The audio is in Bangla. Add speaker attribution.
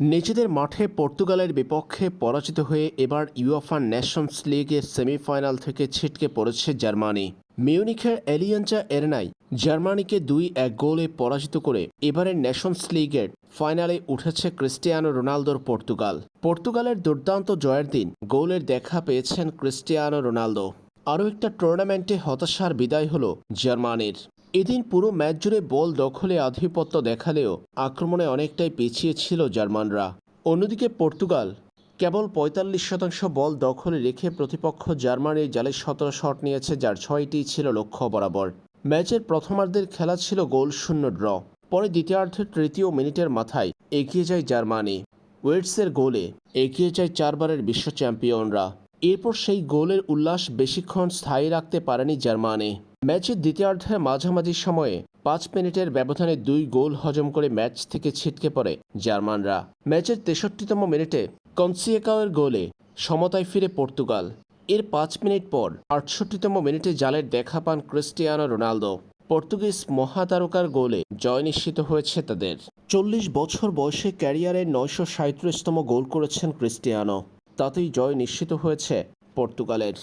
Speaker 1: নিজেদের মাঠে পর্তুগালের বিপক্ষে পরাজিত হয়ে এবার ইউএফা ন্যাশনস লিগের সেমিফাইনাল থেকে ছিটকে পড়েছে জার্মানি। মিউনিখের এলিয়াঞ্জা এরেনাই জার্মানিকে দুই এক গোলে পরাজিত করে এবারের নেশনস লিগের ফাইনালে উঠেছে ক্রিস্টিয়ানো রোনালদোর পর্তুগাল। পর্তুগালের দুর্দান্ত জয়ের দিন গোলের দেখা পেয়েছেন ক্রিস্টিয়ানো রোনালদো। আরও একটা টুর্নামেন্টে হতাশার বিদায় হল জার্মানির। এদিন পুরো ম্যাচ জুড়ে বল দখলে আধিপত্য দেখালেও আক্রমণে অনেকটাই পিছিয়ে ছিল জার্মানরা। অন্যদিকে পর্তুগাল কেবল পঁয়তাল্লিশ শতাংশ বল দখলে রেখে প্রতিপক্ষ জার্মানির জালে সতেরো শট নিয়েছে, যার ছয়টি ছিল লক্ষ্য বরাবর। ম্যাচের প্রথমার্ধের খেলা ছিল গোল শূন্য ড্র। পরে দ্বিতীয়ার্ধের তৃতীয় মিনিটের মাথায় এগিয়ে যায় জার্মানি। ওয়েটসের গোলে এগিয়ে যায় চারবারের বিশ্ব চ্যাম্পিয়নরা। এরপর সেই গোলের উল্লাস বেশিক্ষণ স্থায়ী রাখতে পারেনি জার্মানি। ম্যাচের দ্বিতীয়ার্ধের মাঝামাঝি সময়ে পাঁচ মিনিটের ব্যবধানে দুই গোল হজম করে ম্যাচ থেকে ছিটকে পড়ে জার্মানরা। ম্যাচের তেষট্টিতম মিনিটে কনসিয়েকাওয়ের গোলে সমতায় ফিরে পর্তুগাল। এর পাঁচ মিনিট পর আটষট্টিতম মিনিটে জালের দেখা পান ক্রিস্টিয়ানো রোনালদো। পর্তুগিজ মহাতারকার গোলে জয় নিশ্চিত হয়েছে তাদের। চল্লিশ বছর বয়সে ক্যারিয়ারের নয়শো সাঁত্রিশতম গোল করেছেন ক্রিস্টিয়ানো। তাতেই জয় নিশ্চিত হয়েছে পর্তুগালের।